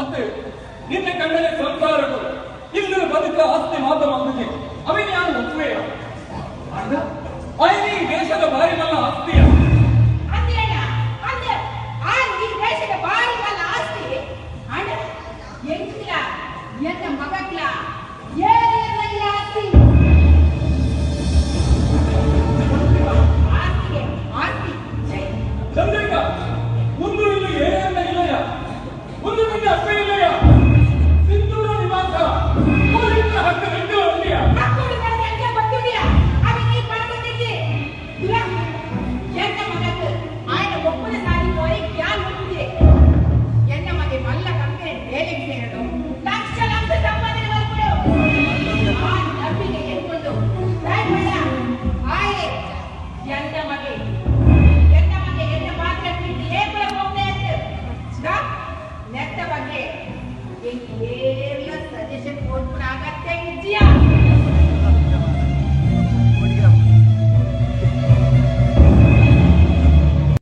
ಮತ್ತೆ ನಿನ್ನೆ ಕಣ್ಣಲ್ಲಿ ಸಂಸಾರಗಳು. ಇಂದು ಬದುಕ ಆಸ್ತಿ ಮಾತನಾಡುತ್ತೆ ಅವೇ ನಾನು ಒಪ್ಪುವೆಯ ಅಯ್ಯ ಈ ದೇಶದ ಬಾರಿ ಮಲ್ಲ ಆಸ್ತಿಯ ಎನ್ನ ಮಗಕ್ಲ ಏನಿಲ್ಲ ಆಸ್ತಿ? ಆಸ್ತಿ. ಆಸ್ತಿ 你你你。